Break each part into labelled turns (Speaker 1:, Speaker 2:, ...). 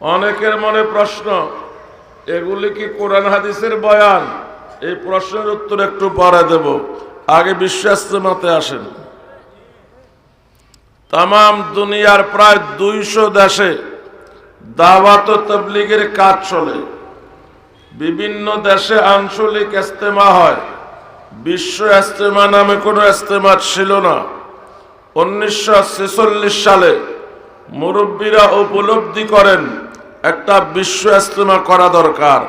Speaker 1: অনেকের মনে প্রশ্ন, এগুলি কি কোরআন হাদিসের বয়ান? এই প্রশ্নের উত্তর একটু পরে দেব। আগে বিশ্বাস্তেমাতে আসেন। তাম দুনিয়ার প্রায় দুইশো দেশে দাওয়াত তবলিগের কাজ চলে। বিভিন্ন দেশে আঞ্চলিক ইস্তেমা হয়। বিশ্ব ইস্তেমা নামে কোনো ইস্তেমা ছিল না। উনিশশো ছেচল্লিশ সালে মুরব্বীরা উপলব্ধি করেন একটা বিশ্ব ইস্তেমা করা দরকার।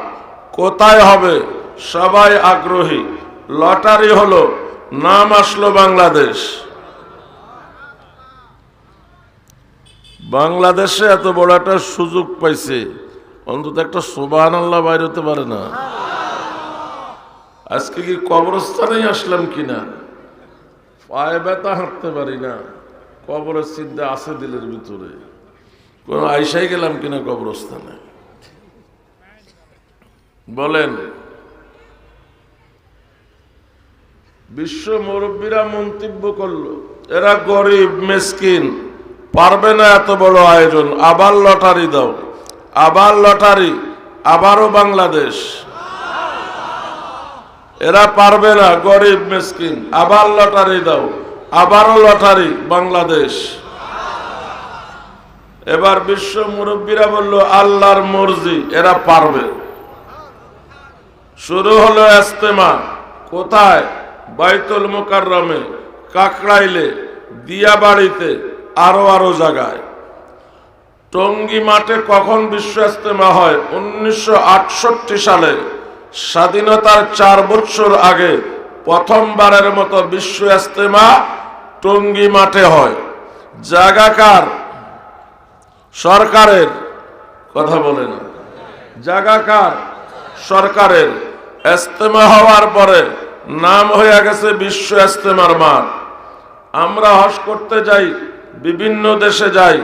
Speaker 1: কোথায় হবে? সবাই আগ্রহী। লটারি হলো, নাম আসলো বাংলাদেশ। বাংলাদেশে এত বড় একটা সুযোগ পাইছে। অন্তত একটা সোবাহান আল্লাহ বাইর হতে পারে না। আজকে কি কবরস্থানেই আসলাম কিনা? পায়ে ব্যথা হাঁটতে পারি না। কবরের চিন্তা আছে দিলের ভিতরে। কোন আইসাই গেলাম কিনা কবরস্থানে। বলেন, বিশ্ব মুরব্বীরা মন্তব্য করল, এরা গরিব, মেসকিন, পারবে না এত বড় আয়োজন, আবার লটারি দাও, আবার লটারি, আবারও বাংলাদেশ। এরা পারবে না, গরিব, মেসকিন, আবার লটারি দাও, আবারও লটারি, বাংলাদেশ। এবার বিশ্ব মুরব্বীরা বলল, আল্লাহর মর্জি, এরা পারবে। শুরু হলো এস্তেমা কোথায়? বাইতুল মোকাররমে, কাকড়াইলে, দিয়াবাড়িতে, আরও আরও জায়গায়। টঙ্গী মাঠে কখন বিশ্ব ইস্তেমা হয়? উনিশশো আটষট্টি সালে। স্বাধীনতার চার বছর আগে প্রথমবারের মতো বিশ্ব ইস্তেমা টঙ্গী মাঠে হয়। জাগাকার সরকারের কথা বলে না। জাগাকার সরকারের এস্তেমা হওয়ার পরে নাম হয়ে গেছে বিশ্ব এস্তেমার মাঠ। আমরা হস করতে যাই, বিভিন্ন দেশে যাই,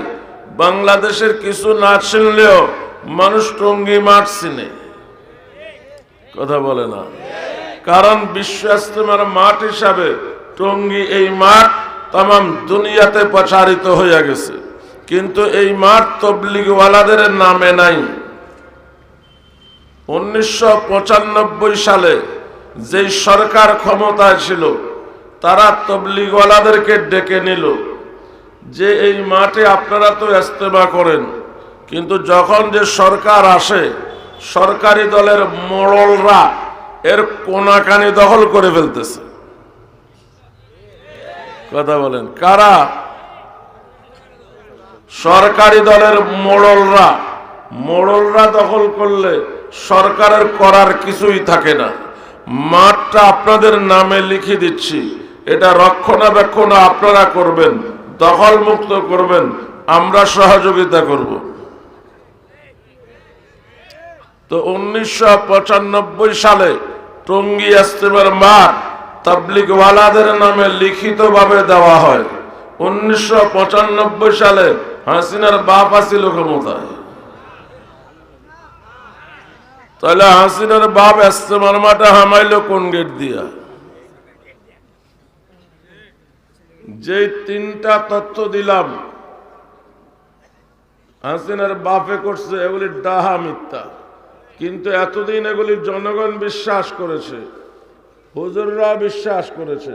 Speaker 1: বাংলাদেশের কিছু না চিনলেও মানুষ টঙ্গি মাঠ চিনে। কথা বলে না। কারণ বিশ্ব ইস্তেমার মাঠ হিসাবে টঙ্গি এই মাঠ তাম দুনিয়াতে প্রচারিত হয়ে গেছে। কিন্তু এই মাঠ তবলিগওয়ালাদের নামে নাই। উনিশশো পঁচানব্বই সালে যেই সরকার ক্ষমতায় ছিল, তারা তবলিগওয়ালাদেরকে ডেকে নিল যে এই মাঠে আপনারা তো ইস্তেমা করেন, কিন্তু যখন যে সরকার আসে, সরকারি দলের মোড়লরা এর কোনাকানি দখল করে ফেলতেছে। কথা বলেন, কারা সরকারি দলের মোড়লরা মোড়লরা দখল করলে সরকারের করার কিছুই থাকে না। মাঠটা আপনাদের নামে লিখে দিচ্ছি। এটা রক্ষণাবেক্ষণ আপনারা করবেন দখল মুক্ত করবেন, আমরা সহযোগিতা করব। তো উনিশশো পঁচানব্বই সালে টঙ্গি ইস্তেমার মাঠ তাবলিগওয়ালাদের নামে লিখিতভাবে দেওয়া হয়। উনিশশো পঁচানব্বই সালে হাসিনার বাপ আসিল ক্ষমতায় তাহলে হাসিনার বাপ ইস্তেমার মাঠে হামাইল কোন গেট দিয়া? যে তিনটা তত্ত্ব দিলাম, হাসিনার বাপে করছে এগুলি ডাহা মিথ্যা। কিন্তু এতদিন এগুলি জনগণ বিশ্বাস করেছে, হুজুররা বিশ্বাস করেছে।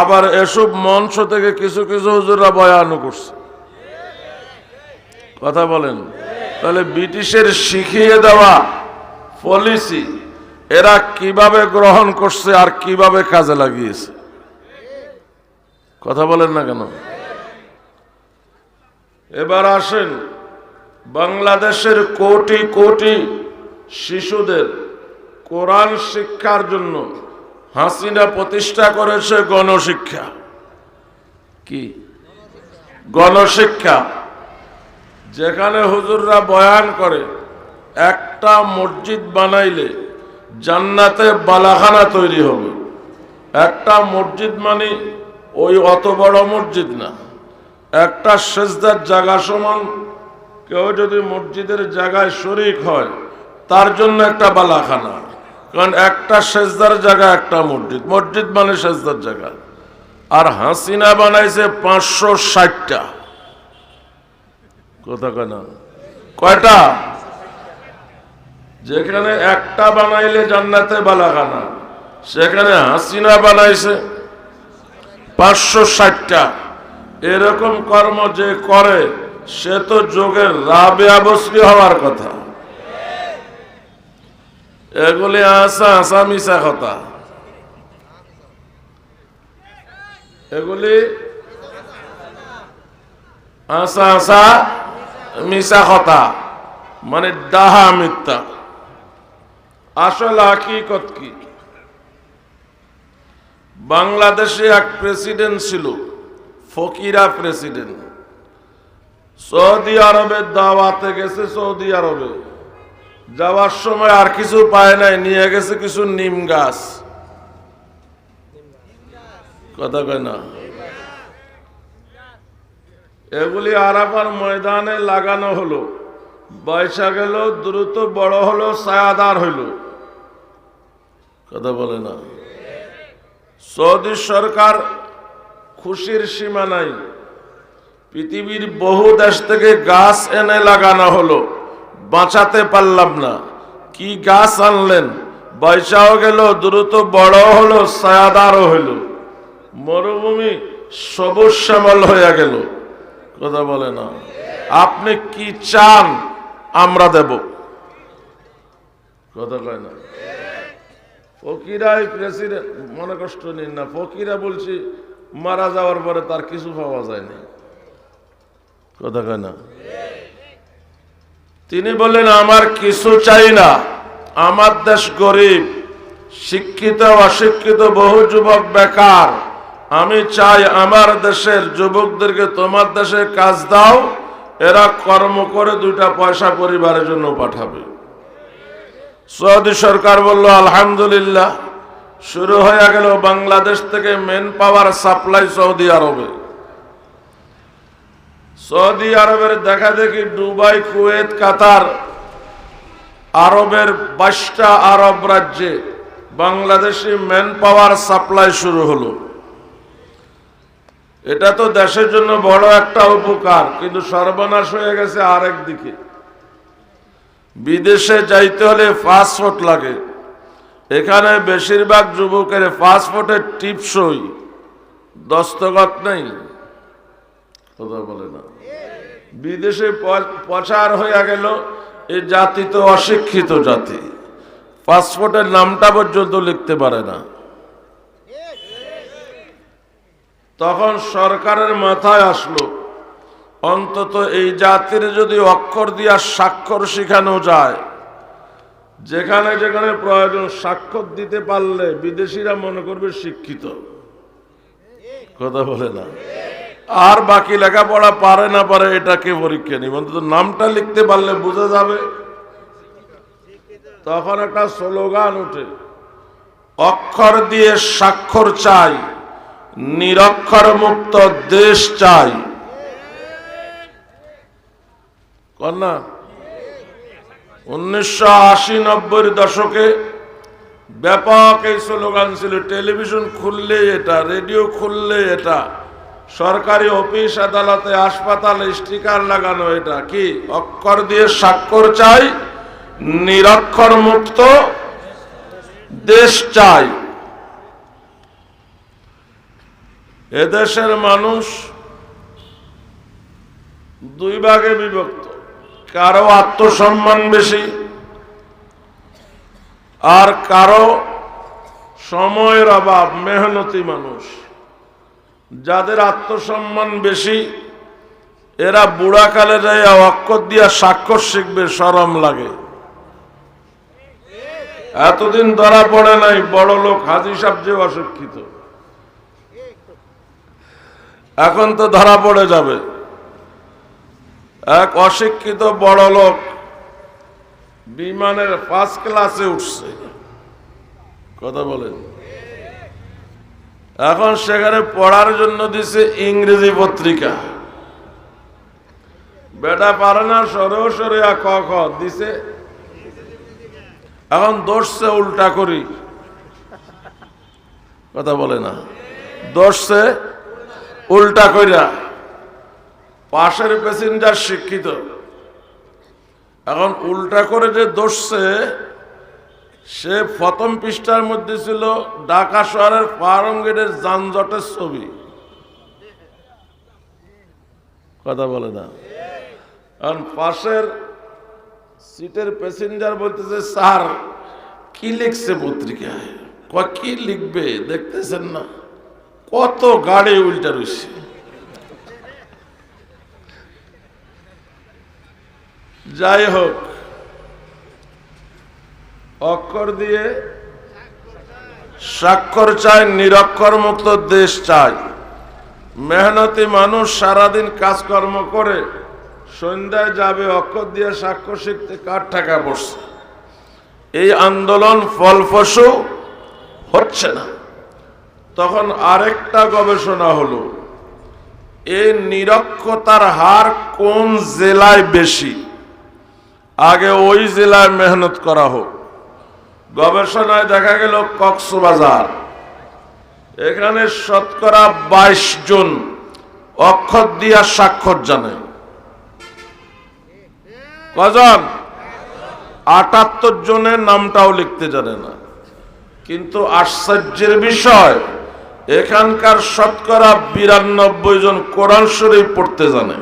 Speaker 1: আবার এসব মঞ্চ থেকে কিছু কিছু হুজুররা বয়ানও করছে। কথা বলেন। তাহলে ব্রিটিশের শিখিয়ে দেওয়া পলিসি এরা কীভাবে গ্রহণ করছে আর কীভাবে কাজে লাগিয়েছে? কথা বলেন না কেন? এবার আসেন বাংলাদেশের কোটি কোটি শিশুদের কোরআন শিক্ষার জন্য হাসিনা প্রতিষ্ঠা করেছে গণশিক্ষা। কি? গণশিক্ষা। যেখানে হুজুররা বয়ান করে, একটা মসজিদ বানাইলে জান্নাতে বালাখানা তৈরি হবে। একটা মসজিদ মানে ওই অত বড় মসজিদ না। একটা সেজদার জায়গা সমান, কেউ যদি মসজিদের জায়গায় শরিক হয়, তার জন্য একটা বালাখানা। কারণ একটা সেজদার জায়গা, একটা মসজিদ। মসজিদ মানে সেজদার জায়গা। আর হাসিনা বানাইছে পাঁচশো ষাটটা। কথা কেনা কয়টা? যেখানে একটা বানাইলে জান্নাতে বালাগানা সেখানে হাসিনা বানাইছে পাঁচশো ষাটটা। এরকম কর্ম যে করে, সে তো যোগের রাবে আবশ্রী হওয়ার কথা। এগুলি আসা আসা মিশা কথা। এগুলি আসা আসা মিশা কথা মানে ডাহা মিথ্যা। আসল হাকিকত কি? বাংলাদেশে এক প্রেসিডেন্ট ছিল, ফকিরা প্রেসিডেন্ট। সৌদি আরবের দাওয়াতে গেছে, সৌদি আরবে। যাওয়ার সময় আর কিছু পায় নাই, নিয়ে গেছে কিছু নিম গাছ। কথা কয় না? এগুলি আরাফার ময়দানে লাগানো হলো। বয়সা গেল, দ্রুত বড় হলো, ছায়াদার হইল। কথা বলে না। সৌদি সরকার খুশির সীমা নাই। পৃথিবীর বহু দেশ থেকে গাছ এনে লাগানো হলো। বাঁচাতে পারলাম না। কি গাছ আনলেন? বয়সাও গেল, দ্রুত বড় হলো, ছায়াদারও হইল। মরুভূমি সবুজ শ্যামল হয়ে গেল। কথা বলে না। আপনি কি চান, আমরা দেব। কথা কয় না। ফকিরাই প্রেসিডেন্ট মনে কষ্ট নিন না, ফকিরা বলছি, মারা যাওয়ার পরে তার কিছু পাওয়া যায়নি। কথা কয় না। তিনি বললেন, আমার কিছু চাই না। আমার দেশ গরিব, শিক্ষিত, অশিক্ষিত, বহু যুবক বেকার। আমি চাই আমার দেশের যুবকদেরকে তোমার দেশে কাজ দাও, এরা কর্ম করে দুইটা পয়সা পরিবারের জন্য পাঠাবে। সৌদি সরকার বলল, আলহামদুলিল্লাহ, শুরু হয়ে গেল বাংলাদেশ থেকে মেন পাওয়ার সাপ্লাই সৌদি আরবে। সৌদি আরবের দেখা দেখি দুবাই, কুয়েত, কাতার, আরবের বাইশটা আরব রাজ্যে বাংলাদেশি ম্যান পাওয়ার সাপ্লাই শুরু হলো। এটা তো দেশের জন্য বড় একটা উপকার, কিন্তু সর্বনাশ হয়ে গেছে আরেক দিকে। বিদেশে যাইতে হলে পাসপোর্ট লাগে। এখানে বেশিরভাগ যুবকের পাসপোর্টের টিপসই, দস্তখত নেই। কথা বলে না। বিদেশে প্রচার হয়ে গেল এই জাতি তো অশিক্ষিত জাতি। পাসপোর্টের নামটা পর্যন্ত লিখতে পারে না। তখন সরকারের মাথায় আসলো, অন্তত এই জাতির যদি অক্ষর দিয়া স্বাক্ষর শেখানো যায়, যেখানে যেখানে প্রয়োজন স্বাক্ষর দিতে পারলে বিদেশিরা মনে করবে শিক্ষিত। কথা বলে না। আর বাকি লেখাপড়া পারে না পারে এটাকে পরীক্ষা নিব অন্তত নামটা লিখতে পারলে বোঝা যাবে। তখন একটা স্লোগান উঠে অক্ষর দিয়ে স্বাক্ষর চাই। নিরক্ষর মুক্ত দেশ চাই। কন্যা উনিশশো আশি নব্বই দশকে ব্যাপক এই স্লোগান ছিল, টেলিভিশন খুললে এটা, রেডিও খুললে এটা, সরকারি অফিস, আদালতে হাসপাতালে স্টিকার লাগানো এটা। কি? অক্ষর দিয়ে স্বাক্ষর চাই, নিরক্ষর মুক্ত দেশ চাই। এদেশের মানুষ দুই ভাগে বিভক্ত। কারও আত্মসম্মান বেশি আর কারও সময়ের অভাব, মেহনতি মানুষ। যাদের আত্মসম্মান বেশি, এরা বুড়াকালে যাইয়া অক্ষর দিয়া স্বাক্ষর শিখবে, সরম লাগে। এতদিন ধরা পড়ে নাই বড় লোক হাজি সাহেব যে অশিক্ষিত। এখন তো ধরা পড়ে যাবে। এক অশিক্ষিত বড় লোক বিমানের ফার্স্ট ক্লাসে উঠছে। কথা বলেন। এখন সেখানে পড়ার জন্য দিছে ইংরেজি পত্রিকা। বেটা পারে না, সরে সরে খ, দিছে। এখন দোষছে উল্টা করি। কথা বলে না। দোষছে উল্টা কইরা, পাশের প্যাসেঞ্জার শিক্ষিত। এখন উল্টা করে যে দোষছে, সে প্রথম পৃষ্ঠার মধ্যে ছিল ঢাকা শহরের ফার্ম গেটের যানজটের ছবি। কথা বলে না। কারণ পাশের সিটের প্যাসেঞ্জার বলতেছে, স্যার, কি লিখছে পত্রিকায়? কয়, কি লিখবে? দেখতেছেন না। কত গাড়ি উল্টা রয়েছে যাই হোক, অক্ষর দিয়ে স্বাক্ষর চায় নিরক্ষর মুক্ত দেশ চায় মেহনতি মানুষ সারাদিন কাজকর্ম করে, সন্ধ্যায় যাবে, অক্ষর দিয়ে স্বাক্ষর শিখতে কার টাকা পড়ছে এই আন্দোলন ফলপ্রসূ হচ্ছে না। তখন আরেকটা গবেষণা হলো এই নিরক্ষতার হার কোন জেলায় বেশি? আগে ওই জেলায় মেহনত করা হোক। গবেষণায় দেখা গেল কক্সবাজার। এখানে শতকরা বাইশ জন অক্ষর দিয়া স্বাক্ষর জানে। কজন? আটাত্তর জনের নামটাও লিখতে জানে না। কিন্তু আশ্চর্যের বিষয় এখানকার শতকরা বিরানব্বই জন কোরআন শরীফ পড়তে জানে।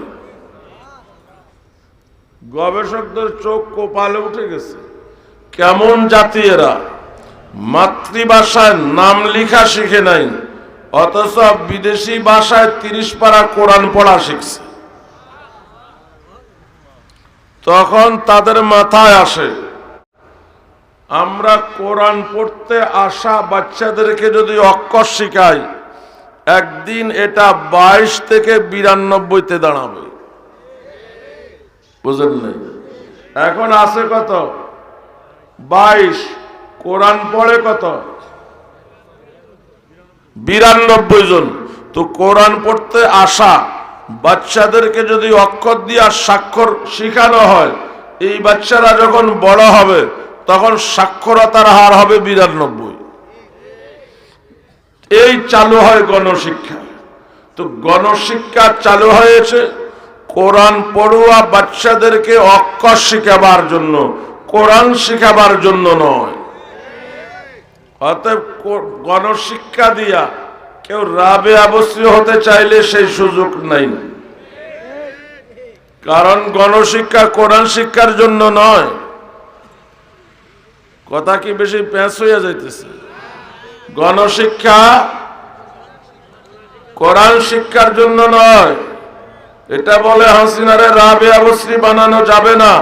Speaker 1: গবেষকদের চোখ কোপালে উঠে গেছে। কেমন জাতি এরা? মাতৃভাষায় নাম লেখা শিখে নাই, অথচ বিদেশি ভাষায় তিরিশ পারা কোরআন পড়া শিখছে। তখন তাদের মাথায় আসে আমরা কোরআন পড়তে আসা বাচ্চাদেরকে যদি অক্ষর শিখাই, একদিন এটা বাইশ থেকে বিরানব্বইতে দাঁড়াবে। বুঝলেন নাই? এখন আছে কত? বাইশ। কোরআন পড়ে কত? বিরানব্বই জন। তো কোরআন পড়তে আসা বাচ্চাদেরকে যদি অক্ষর দিয়া স্বাক্ষর শিখানো হয়, এই বাচ্চারা যখন বড় হবে তখন সাক্ষরতার হার হবে বিরানব্বই। এই চালু হয় গণশিক্ষা। তো গণশিক্ষা চালু হয়েছে কোরআন পড়ুয়া বাচ্চাদেরকে অক্ষর শিখাবার জন্য, কোরআন শিখাবার জন্য নয়। অতএব গণশিক্ষা দিয়া কেউ রাবে আবশ্রী হতে চাইলে সেই সুযোগ নাই। কারণ গণশিক্ষা কোরআন শিক্ষার জন্য নয়। কথা কি বেশি প্যাঁচ হইয়া যাইতেছে? গণশিক্ষা কোরআন শিক্ষার জন্য নয়। এটা বলে হাসিনারে রাবে আবশ্রী বানানো যাবে না।